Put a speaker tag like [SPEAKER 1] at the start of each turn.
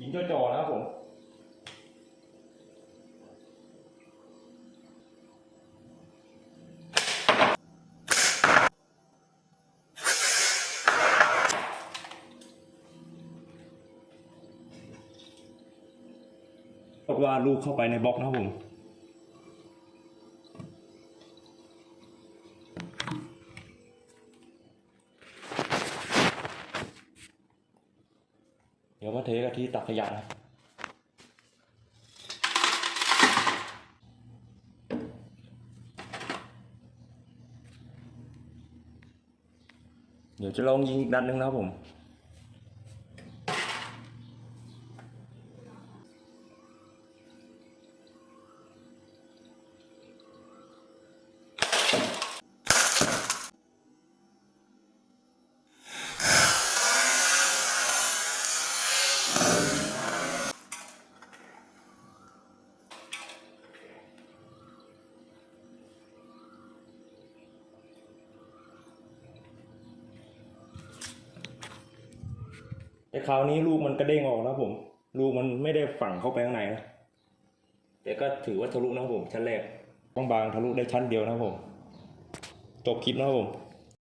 [SPEAKER 1] ยิงจ่อๆนะครับผมบอกว่าลูกเข้าไปในบล็อกนะครับผม เดี๋ยวมาเทกะทิตักขยะนะเดี๋ยวจะลองยิงอีกนัดหนึ่งนะครับผม แต่คราวนี้ลูกมันกระเด้งออกนะครับผม ลูกมันไม่ได้ฝังเข้าไปข้างในนะแต่ก็ถือว่าทะลุนะผม ชั้นแรกบางๆทะลุได้ชั้นเดียวนะผมจบคลิปนะผม